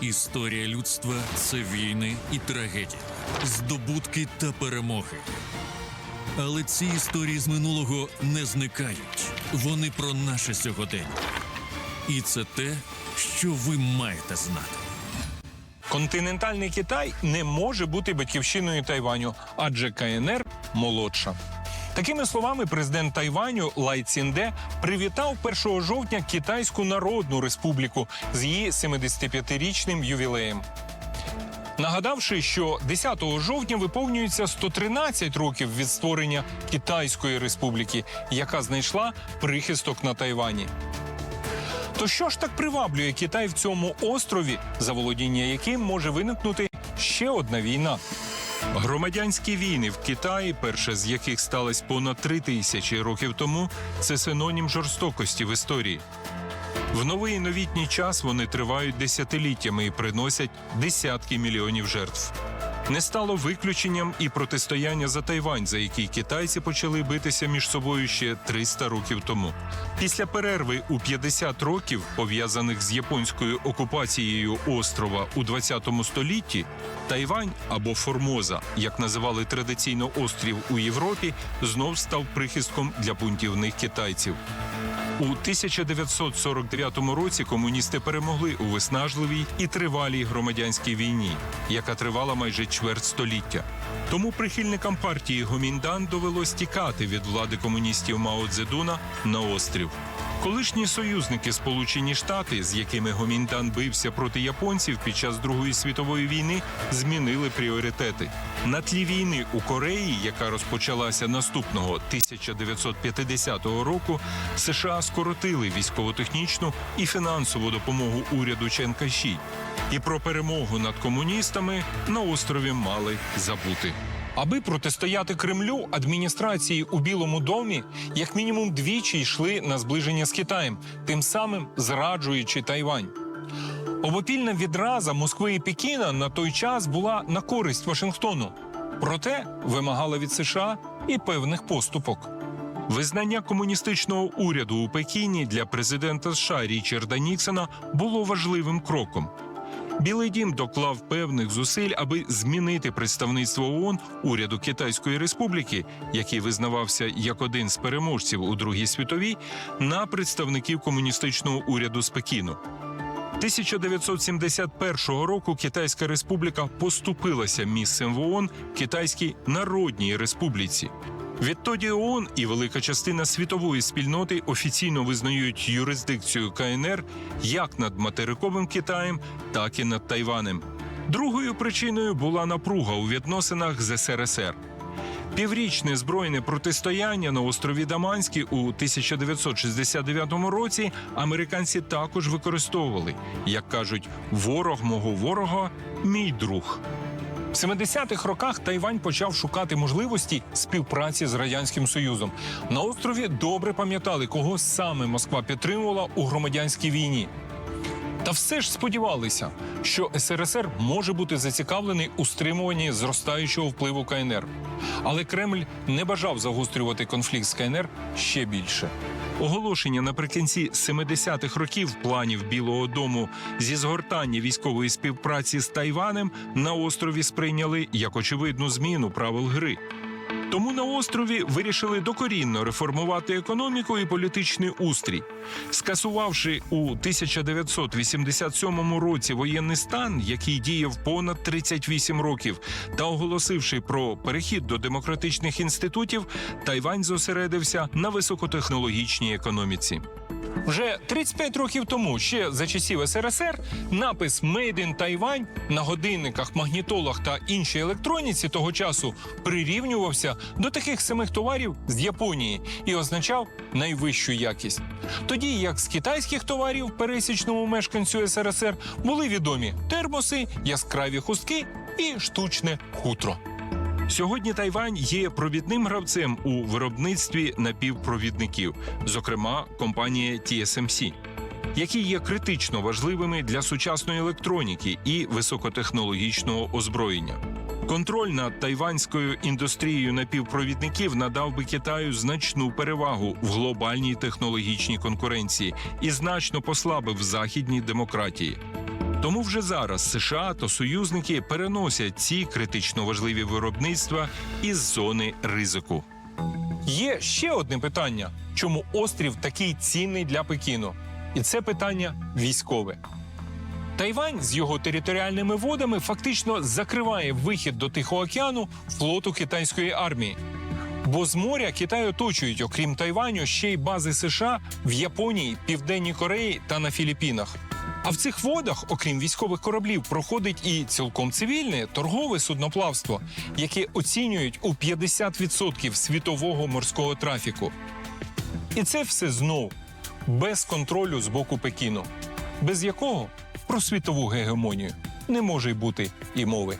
Історія людства це війни і трагедії, здобутки та перемоги. Але ці історії з минулого не зникають. Вони про наше сьогодення. І це те, що ви маєте знати. Континентальний Китай не може бути батьківщиною Тайваню, адже КНР молодша. Такими словами, президент Тайваню Лай Цінде привітав 1 жовтня Китайську Народну Республіку з її 75-річним ювілеєм. Нагадавши, що 10 жовтня виповнюється 113 років від створення Китайської республіки, яка знайшла прихисток на Тайвані. То що ж так приваблює Китай в цьому острові, за володіння яким може виникнути ще одна війна? Громадянські війни в Китаї, перша з яких сталася понад три тисячі років тому, це синонім жорстокості в історії. В новий і новітній час вони тривають десятиліттями і приносять десятки мільйонів жертв. Не стало виключенням і протистояння за Тайвань, за який китайці почали битися між собою ще 300 років тому. Після перерви у 50 років, пов'язаних з японською окупацією острова у 20 столітті, Тайвань або Формоза, як називали традиційно острів у Європі, знов став прихистком для бунтівних китайців. У 1949 році комуністи перемогли у виснажливій і тривалій громадянській війні, яка тривала майже чверть століття. Тому прихильникам партії Гоміндан довелось тікати від влади комуністів Мао Цзедуна на острів. Колишні союзники Сполучені Штати, з якими Гоміндан бився проти японців під час Другої світової війни, змінили пріоритети. На тлі війни у Кореї, яка розпочалася наступного 1950 року, США скоротили військово-технічну і фінансову допомогу уряду Чен Кайші. І про перемогу над комуністами на острові мали забути. Аби протистояти Кремлю, адміністрації у Білому домі як мінімум двічі йшли на зближення з Китаєм, тим самим зраджуючи Тайвань. Обопільна відраза Москви і Пекіна на той час була на користь Вашингтону, проте вимагала від США і певних поступок. Визнання комуністичного уряду у Пекіні для президента США Річарда Ніксона було важливим кроком. Білий дім доклав певних зусиль, аби змінити представництво ООН уряду Китайської Республіки, який визнавався як один з переможців у Другій світовій, на представників комуністичного уряду з Пекіну. 1971 року Китайська Республіка поступилася місцем в ООН Китайській Народній Республіці. Відтоді ООН і велика частина світової спільноти офіційно визнають юрисдикцію КНР як над материковим Китаєм, так і над Тайванем. Другою причиною була напруга у відносинах з СРСР. Піврічне збройне протистояння на острові Даманський у 1969 році американці також використовували, як кажуть, ворог мого ворога мій друг. В 70-х роках Тайвань почав шукати можливості співпраці з радянським союзом. На острові добре пам'ятали, кого саме Москва підтримувала у громадянській війні. Та все ж сподівалися, що СРСР може бути зацікавлений у стримуванні зростаючого впливу КНР. Але Кремль не бажав загострювати конфлікт з КНР ще більше. Оголошення наприкінці 70-х років планів Білого Дому зі згортання військової співпраці з Тайванем на острові сприйняли як очевидну зміну правил гри. Тому на острові вирішили докорінно реформувати економіку і політичний устрій. Скасувавши у 1987 році воєнний стан, який діяв понад 38 років, та оголосивши про перехід до демократичних інститутів, Тайвань зосередився на високотехнологічній економіці. Вже 35 років тому, ще за часів СРСР, напис «Made in Taiwan» на годинниках, магнітолах та іншій електроніці того часу прирівнювався до таких самих товарів з Японії і означав найвищу якість. Тоді як з китайських товарів пересічному мешканцю СРСР були відомі термоси, яскраві хустки і штучне хутро. Сьогодні Тайвань є провідним гравцем у виробництві напівпровідників, зокрема компанія TSMC, які є критично важливими для сучасної електроніки і високотехнологічного озброєння. Контроль над тайванською індустрією напівпровідників надав би Китаю значну перевагу в глобальній технологічній конкуренції і значно послабив західні демократії. Тому вже зараз США та союзники переносять ці критично важливі виробництва із зони ризику. Є ще одне питання: чому острів такий цінний для Пекіну? І це питання військове. Тайвань з його територіальними водами фактично закриває вихід до Тихого океану флоту китайської армії. Бо з моря Китай оточують, окрім Тайваню, ще й бази США в Японії, Південній Кореї та на Філіппінах. А в цих водах, окрім військових кораблів, проходить і цілком цивільне торгове судноплавство, яке оцінюють у 50% світового морського трафіку. І це все знов без контролю з боку Пекіну, без якого про світову гегемонію не може й бути і мови.